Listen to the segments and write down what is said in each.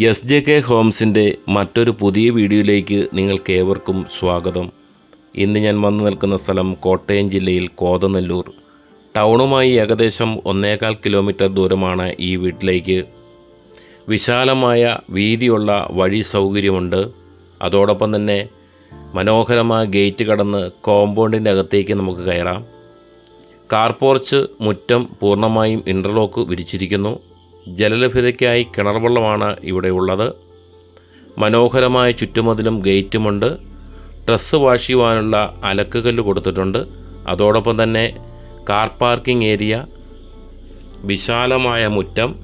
S J K ഹോംസിന്റെ മറ്റൊരു പുതിയ വീഡിയോയിലേക്ക് നിങ്ങൾക്ക് ഏവർക്കും സ്വാഗതം. ഇന്ന് ഞാൻ വന്നു നിൽക്കുന്ന സ്ഥലം കോട്ടയം ജില്ലയിൽ കോതനെല്ലൂർ. ടൗണുമായി ഏകദേശം ഒന്നേകാൽ കിലോമീറ്റർ ദൂരമാണ് ഈ വീട്ടിലേക്ക്. വിശാലമായ വീതിയുള്ള വഴി സൗകര്യമുണ്ട്. അതോടൊപ്പം തന്നെ മനോഹരമായ ഗേറ്റ് കടന്ന് കോമ്പൗണ്ടിന്റെ അകത്തേക്ക് നമുക്ക് കയറാം. കാർ പോർച്ച് മുറ്റം പൂർണമായും ഇന്റർലോക്ക് വിരിച്ചിരിക്കുന്നു. ജലലഭ്യതയ്ക്കായി കിണർ വെള്ളമാണ് ഇവിടെ ഉള്ളത്. മനോഹരമായ ചുറ്റുമതിലും ഗേറ്റുമുണ്ട്. ഡ്രസ്സ് വാഷ് ചെയ്യുവാനുള്ള അലക്കുകല്ല് കൊടുത്തിട്ടുണ്ട്. അതോടൊപ്പം തന്നെ കാർ പാർക്കിംഗ് ഏരിയ വിശാലമായ മുറ്റം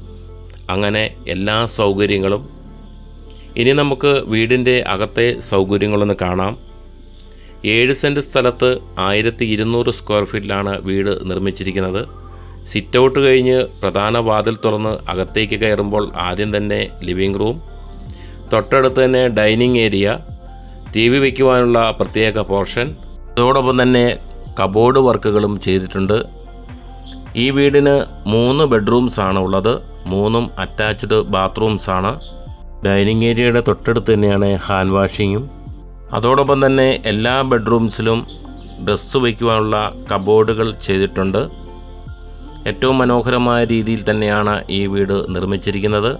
അങ്ങനെ എല്ലാ സൗകര്യങ്ങളും. ഇനി നമുക്ക് വീടിന്റെ അകത്തെ സൗകര്യങ്ങളൊന്ന് കാണാം. ഏഴ് സെന്റ് സ്ഥലത്ത് ആയിരത്തി ഇരുന്നൂറ് സ്ക്വയർ ഫീറ്റിലാണ് വീട് നിർമ്മിച്ചിരിക്കുന്നത്. സിറ്റ് ഔട്ട് കഴിഞ്ഞ് പ്രധാന വാതിൽ തുറന്ന് അകത്തേക്ക് കയറുമ്പോൾ ആദ്യം തന്നെ ലിവിംഗ് റൂം തൊട്ടടുത്ത് തന്നെ ഡൈനിങ് ഏരിയ ടി വി വയ്ക്കുവാനുള്ള പ്രത്യേക പോർഷൻ അതോടൊപ്പം തന്നെ കബോർഡ് വർക്കുകളും ചെയ്തിട്ടുണ്ട്. ഈ വീടിന് മൂന്ന് ബെഡ്റൂംസാണ് ഉള്ളത്. മൂന്നും അറ്റാച്ച്ഡ് ബാത്റൂംസാണ് ഡൈനിങ് ഏരിയയുടെ തൊട്ടടുത്ത് തന്നെയാണ് ഹാൻഡ് വാഷിങ്ങും അതോടൊപ്പം തന്നെ എല്ലാ ബെഡ്റൂംസിലും ഡ്രസ്സ് വയ്ക്കുവാനുള്ള കബോർഡുകൾ ചെയ്തിട്ടുണ്ട്. ഏറ്റവും മനോഹരമായ രീതിയിൽ തന്നെയാണ് ഈ വീട് നിർമ്മിച്ചിരിക്കുന്നത്.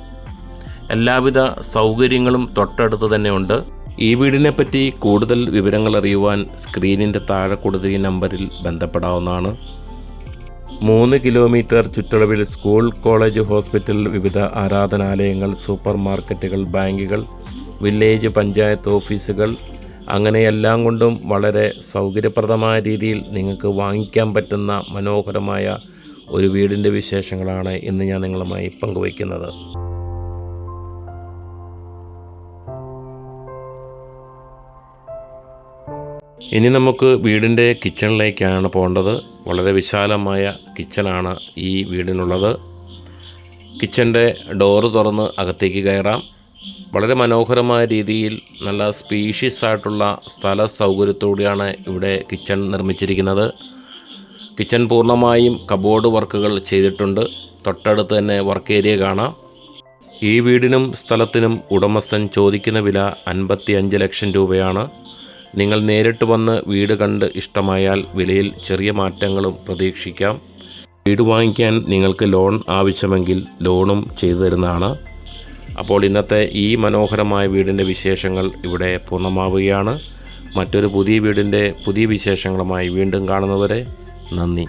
എല്ലാവിധ സൗകര്യങ്ങളും തൊട്ടടുത്ത് തന്നെ ഉണ്ട്. ഈ വീടിനെ പറ്റി കൂടുതൽ വിവരങ്ങൾ അറിയുവാൻ സ്ക്രീനിന്റെ താഴെ കൊടുത്ത ഈ നമ്പറിൽ ബന്ധപ്പെടാവുന്നതാണ്. മൂന്ന് കിലോമീറ്റർ ചുറ്റളവിൽ സ്കൂൾ കോളേജ് ഹോസ്പിറ്റൽ വിവിധ ആരാധനാലയങ്ങൾ സൂപ്പർ മാർക്കറ്റുകൾ ബാങ്കുകൾ വില്ലേജ് പഞ്ചായത്ത് ഓഫീസുകൾ. അങ്ങനെ എല്ലാം കൊണ്ടും വളരെ സൗകര്യപ്രദമായ രീതിയിൽ നിങ്ങൾക്ക് വാങ്ങിക്കാൻ പറ്റുന്ന മനോഹരമായ ഒരു വീടിന്റെ വിശേഷങ്ങളാണ് ഇന്ന് ഞാൻ നിങ്ങളുമായി പങ്കുവയ്ക്കുന്നത്. ഇനി നമുക്ക് വീടിന്റെ കിച്ചണിലേക്കാണ് പോകേണ്ടത്. വളരെ വിശാലമായ കിച്ചണാണ് ഈ വീടിനുള്ളത്. കിച്ചന്റെ ഡോറ് തുറന്ന് അകത്തേക്ക് കയറാം. വളരെ മനോഹരമായ രീതിയിൽ നല്ല സ്പീഷ്യസ് ആയിട്ടുള്ള സ്ഥല സൗകര്യത്തോടെയാണ് ഇവിടെ കിച്ചൺ നിർമ്മിച്ചിരിക്കുന്നത്. കിച്ചൺ പൂർണമായും കബോർഡ് വർക്കുകൾ ചെയ്തിട്ടുണ്ട്. തൊട്ടടുത്ത് തന്നെ വർക്ക് ഏരിയ കാണാം. ഈ വീടിനും സ്ഥലത്തിനും ഉടമസ്ഥൻ ചോദിക്കുന്ന വില അൻപത്തി അഞ്ച് ലക്ഷം രൂപയാണ്. നിങ്ങൾ നേരിട്ട് വന്ന് വീട് കണ്ട് ഇഷ്ടമായാൽ വിലയിൽ ചെറിയ മാറ്റങ്ങളും പ്രതീക്ഷിക്കാം. വീട് വാങ്ങിക്കാൻ നിങ്ങൾക്ക് ലോൺ ആവശ്യമെങ്കിൽ ലോണും ചെയ്തു തരുന്നതാണ്. അപ്പോൾ ഇന്നത്തെ ഈ മനോഹരമായ വീടിന്റെ വിശേഷങ്ങൾ ഇവിടെ പൂർണമാവുകയാണ്. മറ്റൊരു പുതിയ വീടിന്റെ പുതിയ വിശേഷങ്ങളുമായി വീണ്ടും കാണുന്നവരെ 何年